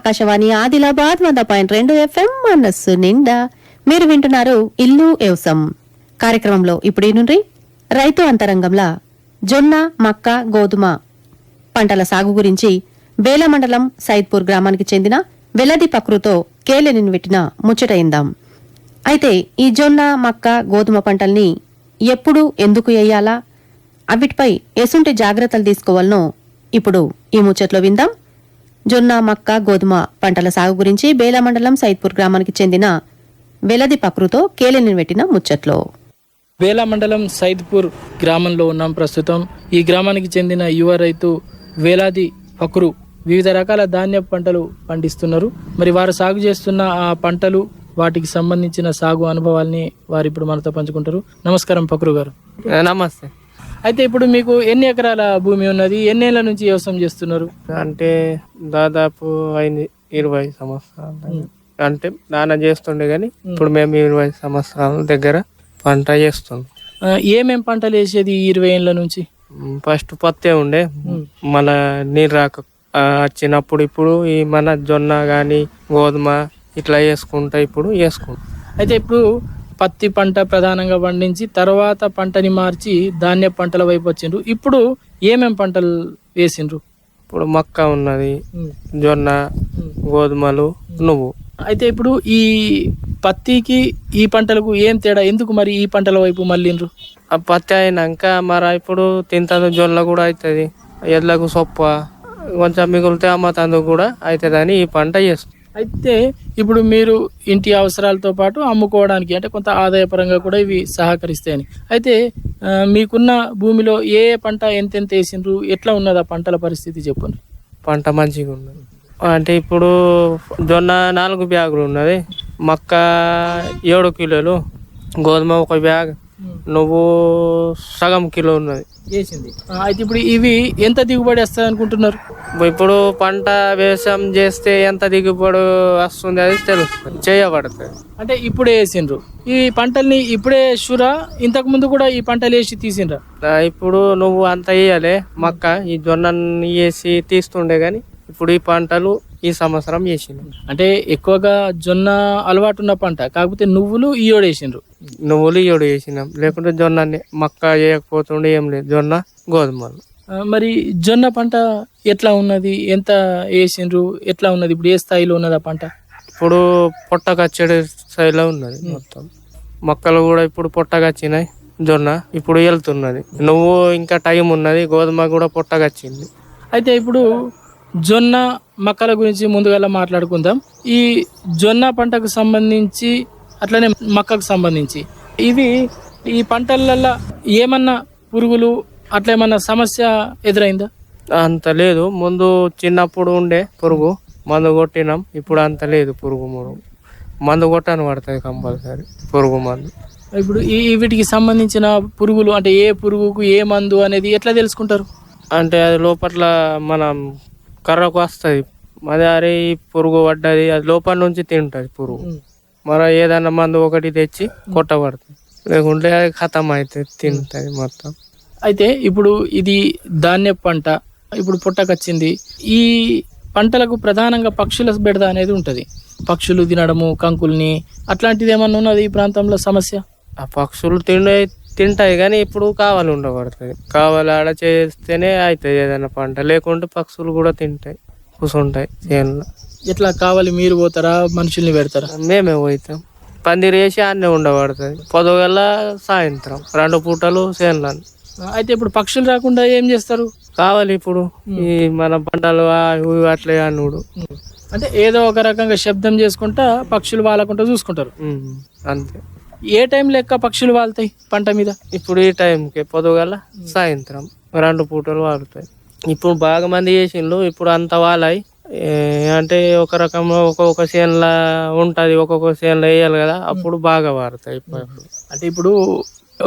ఆకాశవాణి ఆదిలాబాద్ వంద పాయింట్ రెండు ఎఫ్ఎం మనస్సు నిండా. మీరు వింటున్నారు ఇల్లు ఎవసం కార్యక్రమంలో ఇప్పుడు నుండి రైతు అంతరంగంలా జొన్న మక్క గోధుమ పంటల సాగు గురించి బేల మండలం సైద్పూర్ గ్రామానికి చెందిన వెలది పక్రుతో కేలెనిని పెట్టిన ముచ్చటయిందాం అయితే ఈ జొన్న మక్క గోధుమ పంటల్ని ఎప్పుడు ఎందుకు వేయాలా అవిటిపై ఎసుంటి జాగ్రత్తలు తీసుకోవాలనో ఇప్పుడు ఈ ముచ్చట్లో విందాం. జొన్న మక్క గోధుమ పంటల సాగు గురించి బేల మండలం సైద్పూర్ గ్రామానికి చెందిన వెలది పక్రుతో కేలెని పెట్టిన ముచ్చట్లో. వేల మండలం సైద్పూర్ గ్రామంలో ఉన్నాం ప్రస్తుతం. ఈ గ్రామానికి చెందిన యువ రైతు వేలాది పకురు వివిధ రకాల ధాన్య పంటలు పండిస్తున్నారు. మరి వారు సాగు చేస్తున్న ఆ పంటలు వాటికి సంబంధించిన సాగు అనుభవాల్ని వారు ఇప్పుడు మనతో పంచుకుంటారు. నమస్కారం పకురు గారు. నమస్తే. అయితే ఇప్పుడు మీకు ఎన్ని ఎకరాల భూమి ఉన్నది? ఎన్నేళ్ళ నుంచి వ్యవసాయం చేస్తున్నారు? అంటే దాదాపు అయింది ఇరవై సంవత్సరాలు అంటే నాన్న చేస్తుండే కానీ ఇప్పుడు మేము ఇరవై సంవత్సరాల దగ్గర పంట చేస్తున్నాం. ఏమేం పంటలు వేసేది ఇరవై ఏళ్ళ నుంచి? ఫస్ట్ పత్తే ఉండే. మన నీరు రాక వచ్చినప్పుడు ఇప్పుడు ఈ మన జొన్న కానీ గోధుమ ఇట్లా వేసుకుంటా ఇప్పుడు వేసుకుంటాం అయితే ఇప్పుడు పత్తి పంట ప్రధానంగా పండించి తర్వాత పంటని మార్చి ధాన్య పంటల వైపు వచ్చిండ్రు. ఇప్పుడు ఏమేం పంటలు వేసిండ్రు? ఇప్పుడు మక్క ఉన్నది జొన్న గోధుమలు నువ్వు. అయితే ఇప్పుడు ఈ పత్తికి ఈ పంటలకు ఏం తేడా? ఎందుకు మరి ఈ పంటల వైపు మళ్ళీండ్రు? ఆ పత్తి అయినాక మరి ఇప్పుడు తింటుంది జొన్న కూడా అవుతుంది ఎడ్లకు సొప్ప కొంచెం మిగిలితే అమ్మతందుకు కూడా అవుతుందని ఈ పంట చేస్తుంది అయితే ఇప్పుడు మీరు ఇంటి అవసరాలతో పాటు అమ్ముకోవడానికి అంటే కొంత ఆదాయపరంగా కూడా ఇవి సహకరిస్తాయని. అయితే మీకున్న భూమిలో ఏ ఏ పంట ఎంతెంత వేసిండ్రు? ఎట్లా ఉన్నది ఆ పంటల పరిస్థితి చెప్పండి. పంట మంచిగా ఉన్నది. అంటే ఇప్పుడు జొన్న నాలుగు బ్యాగులు ఉన్నది. మక్క ఏడు కిలోలు గోధుమ ఒక బ్యాగ్ నువ్వు సగం కిలో ఉన్నది. వేసింది. ఆ, అయితే ఇప్పుడు ఇవి ఎంత దిగుబడి వస్తుంది అనుకుంటున్నారు? ఇప్పుడు పంట వ్యవసాయం చేస్తే ఎంత దిగుబడి వస్తుంది అది తెలుస్తుంది చేయబడుతుంది అంటే ఇప్పుడే వేసిండ్రు. ఈ పంటల్ని ఇప్పుడే షురా ఇంతకు ముందు కూడా ఈ పంటలు వేసి తీసిండ్రా? ఇప్పుడు నువ్వు అంత వేయాలి మక్క ఈ జొన్నని వేసి తీస్తుండే కానీ ఇప్పుడు ఈ పంటలు ఈ సంవత్సరం వేసింది అంటే ఎక్కువగా జొన్న అలవాటు ఉన్న పంట కాకపోతే నువ్వులు ఈయోడు వేసిండ్రు. నువ్వులు ఏడు వేసినాం లేకుంటే జొన్నని మక్క వేయకపోతుండే ఏం లేదు. జొన్న గోధుమలు మరి జొన్న పంట ఎట్లా ఉన్నది? ఎంత వేసిండ్రు? ఎట్లా ఉన్నది? ఇప్పుడు ఏ స్థాయిలో ఉన్నది ఆ పంట? ఇప్పుడు పొట్టకచ్చడి స్థాయిలో ఉన్నది మొత్తం. మొక్కలు కూడా ఇప్పుడు పొట్టకచ్చినాయి. జొన్న ఇప్పుడు వెళ్తున్నది. నువ్వు ఇంకా టైం ఉన్నది. గోధుమ కూడా పొట్టకచ్చింది. అయితే ఇప్పుడు జొన్న మక్కల గురించి ముందుగా మాట్లాడుకుందాం. ఈ జొన్న పంటకు సంబంధించి అట్లనే మక్కకు సంబంధించి. ఇవి ఈ పంటలల్లో ఏమన్నా పురుగులు అట్లా ఏమన్నా సమస్య ఎదురైందా? అంత లేదు. ముందు చిన్నప్పుడు ఉండే పురుగు మందు కొట్టినాం. ఇప్పుడు అంత లేదు పురుగు మురుగు మందు కొట్టని పడుతుంది కంపల్సరీ పురుగు మందు. ఇప్పుడు ఈ వీటికి సంబంధించిన పురుగులు అంటే ఏ పురుగుకు ఏ మందు అనేది ఎట్లా తెలుసుకుంటారు? అంటే అది లోపల మనం కర్రకు వస్తుంది. మరి అరే ఈ పురుగు పడ్డది అది లోపల నుంచి తింటుంది పురుగు. మరి ఏదైనా మందు ఒకటి తెచ్చి కొట్టబడుతుంది. లేకుంటే అది ఖతం అవుతుంది తింటుంది మొత్తం. అయితే ఇప్పుడు ఇది ధాన్య పంట ఇప్పుడు పుట్టకొచ్చింది. ఈ పంటలకు ప్రధానంగా పక్షుల బెడద అనేది ఉంటది. పక్షులు తినడము కంకుల్ని అట్లాంటిది ఏమన్నా ఉన్నది ఈ ప్రాంతంలో సమస్య? ఆ పక్షులు తిండే తింటాయి కానీ ఇప్పుడు కావాలి ఉండబడుతుంది కావాలి ఆడ చేస్తేనే అవుతుంది ఏదైనా పంట. లేకుంటే పక్షులు కూడా తింటాయి కూర్చుంటాయి చేనులో ఎట్లా కావాలి మీరు పోతారా మనుషుల్ని పెడతారా? మేమే పోతాం. పందిరి వేసి అన్నీ ఉండబడుతుంది పొదగల సాయంత్రం రెండు పూటలు చేనులను అయితే ఇప్పుడు పక్షులు రాకుండా ఏం చేస్తారు? కావాలి ఇప్పుడు. ఈ మన పంటలు అట్లే అనుడు అంటే ఏదో ఒక రకంగా శబ్దం చేసుకుంటా పక్షులు వాలకుండా చూసుకుంటారు. అంతే. ఏ టైం లెక్క పక్షులు వాళ్తాయి పంట మీద? ఇప్పుడు ఈ టైంకి పొద్దుగల సాయంత్రం రెండు పూటలు వాడుతాయి ఇప్పుడు బాగా మంది చేసిండ్రు ఇప్పుడు అంత వాలాయి. అంటే ఒక రకంలో ఒక్కొక్క చేనులా ఉంటది ఒక్కొక్క చేనులో వేయాలి కదా అప్పుడు బాగా ఇప్పుడు అంటే ఇప్పుడు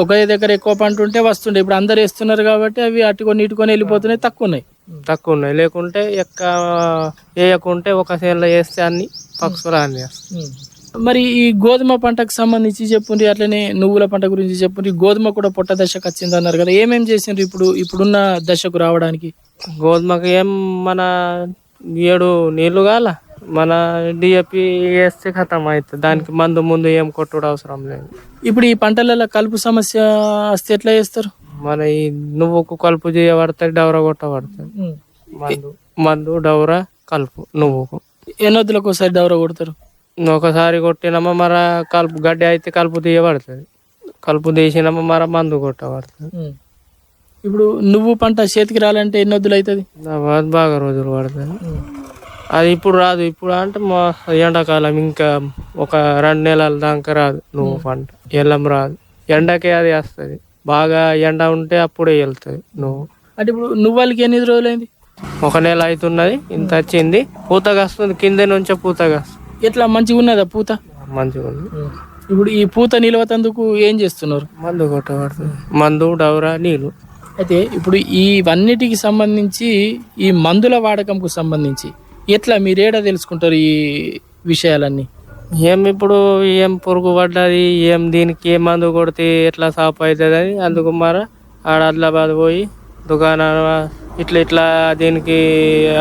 ఒకే దగ్గర ఎక్కువ పంట ఉంటే వస్తుండే. ఇప్పుడు అందరు వేస్తున్నారు కాబట్టి అవి అటుకొని ఇటుకొని వెళ్ళిపోతున్నాయి తక్కువ ఉన్నాయి. తక్కువ ఉన్నాయి. లేకుంటే ఎక్క వేయకుంటే ఒక చేనులో వేస్తే అన్ని పక్షులు అన్ని. మరి ఈ గోధుమ పంటకు సంబంధించి చెప్పుండ్రి అట్లనే నువ్వుల పంట గురించి చెప్పుండ్రి గోధుమ కూడా పొట్ట దశకు వచ్చింది అన్నారు కదా. ఏమేం చేసిండ్రు ఇప్పుడు ఇప్పుడున్న దశకు రావడానికి? గోధుమకి ఏం మన ఏడు నీళ్ళు కాల మన డిఏపి వేస్తే ఖతం అవుతుంది దానికి మందు ముందు ఏం కొట్టుడు అవసరం లేదు. ఇప్పుడు ఈ పంటలలో కలుపు సమస్య వస్తే ఎట్లా చేస్తారు? మన ఈ నువ్వుకు కలుపు చేయబడుతుంది డవర కొట్టబడుతుంది. మందు మందు డవర కలుపు నువ్వుకు. ఎన్నొద్దులకు ఒకసారి డవర కొడతారు? ఒకసారి కొట్టినామా మర కలుపు గడ్డి అయితే కలుపు తీయబడుతుంది. కలుపు తీసినామా మర మందు కొట్టబడుతుంది. ఇప్పుడు నువ్వు పంట చేతికి రాలంటే ఎన్నొద్దులు అవుతుంది? తర్వాత బాగా రోజులు పడుతుంది. అది ఇప్పుడు రాదు. ఇప్పుడు అంటే మా ఎండాకాలం ఇంకా ఒక రెండు నెలల దాకా రాదు నువ్వు పంట. ఎల్లం రాదు. ఎండకే అది వస్తుంది. బాగా ఎండ ఉంటే అప్పుడే వెళ్తుంది నువ్వు. అంటే ఇప్పుడు నువ్వులకి ఎన్ని రోజులైంది? ఒక నెల అవుతున్నది. ఇంత వచ్చింది. పూతగా వస్తుంది కింద నుంచే పూతగా వస్తుంది ఎట్లా మంచిగా ఉన్నదా పూత? మంచిగా ఉంది. ఇప్పుడు ఈ పూత నిలవతందుకు ఏం చేస్తున్నారు? మందు కొట్టబడుతుంది. మందు డౌరా నీళ్ళు. అయితే ఇప్పుడు ఇవన్నిటికి సంబంధించి ఈ మందుల వాడకంకు సంబంధించి ఎట్లా మీరేడా తెలుసుకుంటారు ఈ విషయాలన్నీ? ఏం ఇప్పుడు ఏం పురుగు పడ్డది ఏం దీనికి ఏం మందు కొడితే ఎట్లా సాప్ అవుతుంది అని అందుకు మరి ఆడ ఆదిలాబాద్ పోయి దుకాణం ఇట్లా ఇట్లా దీనికి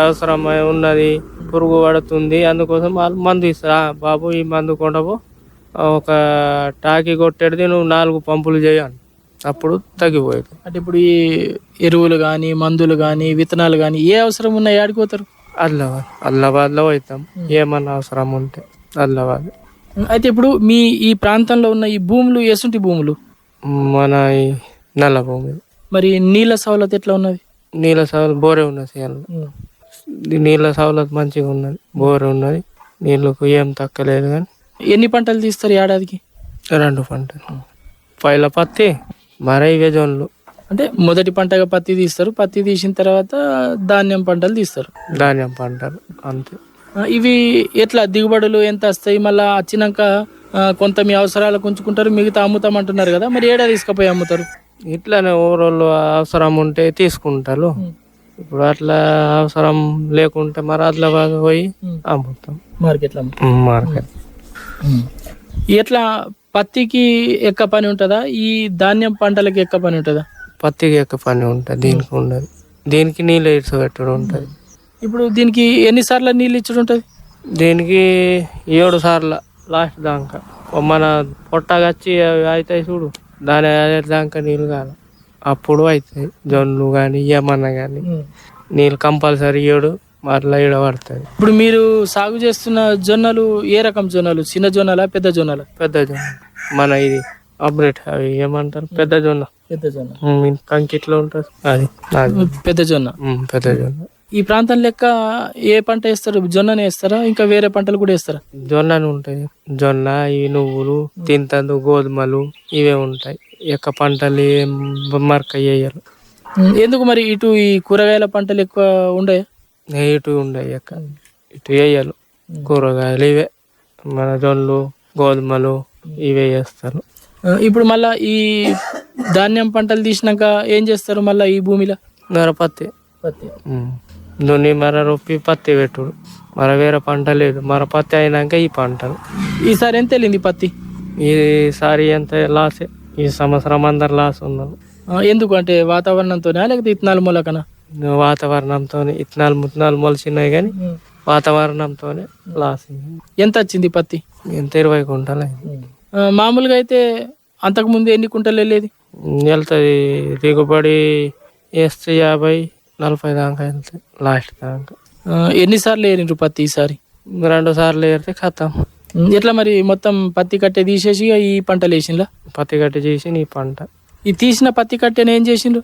అవసరం ఉన్నది. పురుగు పడుతుంది. అందుకోసం వాళ్ళు మందు ఇస్తారు. "ఆ, బాబు ఈ మందు కొండవు ఒక టాకీ కొట్టేది నువ్వు నాలుగు పంపులు చేయాలి. అప్పుడు తగ్గిపోయేది. అంటే ఇప్పుడు ఈ ఎరువులు కానీ మందులు కానీ విత్తనాలు కానీ ఏ అవసరం ఉన్నాయి ఆడిపోతారు ఆదిలాబాద్ ఆదిలాబాద్లో అవుతాం ఏమన్నా అవసరం ఉంటే ఆదిలాబాద్ అయితే ఇప్పుడు మీ ఈ ప్రాంతంలో ఉన్న ఈ భూములు ఎసుంటి భూములు? మన ఈ నల్ల భూమి మరి నీళ్ళ సవలత ఎట్లా ఉన్నది? నీళ్ళ సవలత్ బోరే ఉన్నది నీళ్ళ సవలత్ మంచిగా ఉన్నది బోరే ఉన్నది నీళ్ళకు ఏం తక్కలేదు కానీ. ఎన్ని పంటలు తీస్తారు ఏడాదికి? రెండు పంటలు. పైల పత్తి మర ఇవే జోన్లు. అంటే మొదటి పంటగా పత్తి తీస్తారు పత్తి తీసిన తర్వాత ధాన్యం పంటలు తీస్తారు. ధాన్యం పంటలు అంతే. ఇవి ఎట్లా దిగుబడులు ఎంత వస్తాయి? మళ్ళీ వచ్చినాక కొంత మీ అవసరాలకు ఉంచుకుంటారు మిగతా అమ్ముతాం అంటున్నారు కదా మరి ఏడా తీసుకుపోయి అమ్ముతారు? ఇట్లానే ఊరోళ్ళు అవసరం ఉంటే తీసుకుంటారు. ఇప్పుడు అట్లా అవసరం లేకుంటే మరి ఆదిలాబాద్ పోయి అమ్ముతాం. మార్కెట్లో మార్కెట్. ఎట్లా పత్తికి ఎక్క పని ఉంటుందా? ఈ ధాన్యం పంటలకి ఎక్క పని ఉంటుందా? పత్తికి ఎక్కువ పని ఉంటుంది దీనికి ఉండదు. దీనికి నీళ్ళు ఇడ్చ పెట్టడం ఉంటుంది ఇప్పుడు దీనికి ఎన్నిసార్లు నీళ్ళు ఇచ్చుడు ఉంటుంది? దీనికి ఏడు సార్లు లాస్ట్ దాకా. మన పొట్టగచ్చి అవి అవుతాయి చూడు దాని దాకా నీళ్ళు కాదు. అప్పుడు అవుతాయి జొన్లు కానీ ఏమన్నా కానీ నీళ్ళు కంపల్సరీ ఏడు మరలా ఈడ పడుతుంది ఇప్పుడు మీరు సాగు చేస్తున్న జొన్నలు ఏ రకం జొన్నలు? చిన్న జొన్నలా పెద్ద జొన్నలా? పెద్ద జొన్న. మన ఇది అప్డేట్ అవి ఏమంటారు? పెద్ద జొన్న. పెద్ద జొన్న. కంకిట్లో ఉంటుంది. అది పెద్ద జొన్న. పెద్ద జొన్న. ఈ ప్రాంతం లెక్క ఏ పంట వేస్తారు? జొన్ననే వేస్తారా? ఇంకా వేరే పంటలు కూడా వేస్తారా? జొన్నలు ఉంటాయి. జొన్న ఈ నువ్వులు తింతందు గోధుమలు ఇవే ఉంటాయి. ఎక్క పంటలు ఏం మరక వేయరు. ఎందుకు మరి ఇటు ఈ కూరగాయల పంటలు ఎక్కువ ఉండే? ఇటు ఉండవు ఎక్క. ఇటు వేయరు. కూరగాయలు ఇవే. మన జొన్నలు గోధుమలు ఇవే చేస్తారు ఇప్పుడు మళ్ళా ఈ ధాన్యం పంటలు తీసినాక ఏం చేస్తారు మళ్ళా ఈ భూమిలో? పత్తి. పత్తి. దున్ని మర రొప్పి పత్తి పెట్టుడు. మర వేరే పంట లేదు. మర పత్తి అయినాక ఈ పంటలు. ఈసారి ఎంత వెళ్ళింది పత్తి? ఈసారి ఎంత లాసే? ఈ సంవత్సరం అందరు లాస్ ఉన్నారు ఎందుకు? అంటే వాతావరణంతోనే లేకపోతే ఇత్తనాల మూలకనా? వాతావరణంతో ఇత్తనాలు ముత్తనాలు మొలిచినాయి కానీ వాతావరణంతోనే లాస్ ఎంత వచ్చింది పత్తి? ఎంత? ఇరవై కుంటలు మామూలుగా అయితే అంతకుముందు ఎన్ని కుంటలు వెళ్ళేది? వెళ్తుంది దిగుబడి వేస్తే యాభై నలభై దాకా వెళ్తాయి లాస్ట్ దాకా. ఎన్నిసార్లు ఏరిండ్రు పత్తి ఈసారి? రెండు సార్లు ఏరితే ఖతం. ఎట్లా మరి మొత్తం పత్తి కట్టే తీసేసి ఈ పంటలు వేసిండ్లా? పత్తి గట్టి చేసి నీ పంట. ఈ తీసిన పత్తి కట్టెని ఏం చేసిండ్రు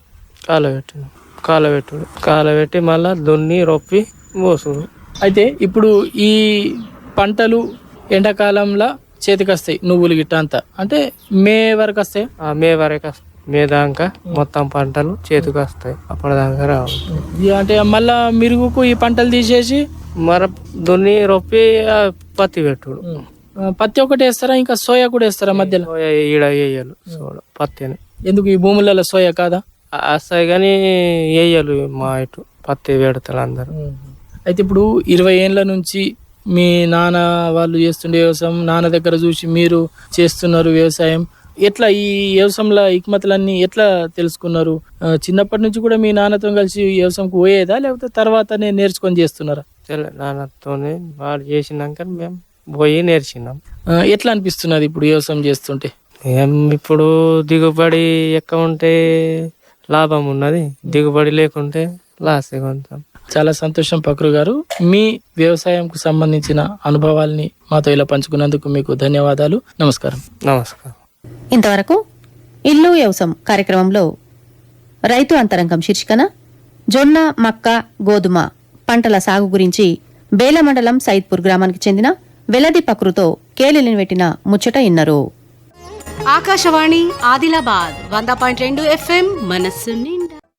కాలబెట్టిన కాలబెట్టుడు కాలబెట్టి మళ్ళా దున్ని రొప్పి మోసుడు అయితే ఇప్పుడు ఈ పంటలు ఎండాకాలంలో చేతికి వస్తాయి నువ్వులు గిట్ట అంతా. అంటే మే వరకు వస్తాయి? మే వరకు వస్తాయి. మే దాకా మొత్తం పంటలు చేతికి వస్తాయి. అప్పటిదాకా రావు. అంటే మళ్ళా మిరుగుకు ఈ పంటలు తీసేసి మర దున్ని రొప్పి పత్తి పెట్టుడు. పత్తి ఒకటి వేస్తారా? ఇంకా సోయా కూడా వేస్తారా మధ్యలో? ఈడ వేయలు చూడ పత్తిని. ఎందుకు ఈ భూములలో సోయా కాదా? వస్తాయి కానీ వేయలు మా ఇటు. పత్తి పెడతారు అందరు. అయితే ఇప్పుడు ఇరవై ఏళ్ళ నుంచి మీ నాన్న వాళ్ళు చేస్తుండే వ్యవసాయం నాన్న దగ్గర చూసి మీరు చేస్తున్నారు వ్యవసాయం. ఎట్లా ఈ వ్యవసాయంలో ఇక్మతులన్నీ ఎట్లా తెలుసుకున్నారు? చిన్నప్పటి నుంచి కూడా మీ నాన్నతో కలిసి వ్యవసాయంకు పోయేదా? లేకపోతే తర్వాతనే నేర్చుకొని చేస్తున్నారా? తెలంగాణతోనే వాడు చేసినాక మేము పోయి నేర్చినాం. ఆ, ఎట్లా అనిపిస్తున్నది ఇప్పుడు వ్యవసాయం చేస్తుంటే? ఏం ఇప్పుడు దిగుబడి ఎక్కువ ఉంటే లాభం ఉన్నది. దిగుబడి లేకుంటే లాస్ కొంచెం. చాలా సంతోషం పక్రు గారు. మీ వ్యవసాయంకు సంబంధించిన అనుభవాల్ని మాతో ఇలా పంచుకున్నందుకు మీకు ధన్యవాదాలు. నమస్కారం. నమస్కారం. ఇంతవరకు ఇల్లు వ్యవసం కార్యక్రమంలో రైతు అంతరంగం శీర్షికన జొన్న మక్క గోధుమ పంటల సాగు గురించి బేల మండలం సైద్పూర్ గ్రామానికి చెందిన వెలది పక్రుతో కేలిని పెట్టిన ముచ్చట ఇన్నరు. ఆకాశవాణి ఆదిలాబాద్ వంద పాయింట్ రెండు ఎఫ్ఎం మనస్సు నిండా.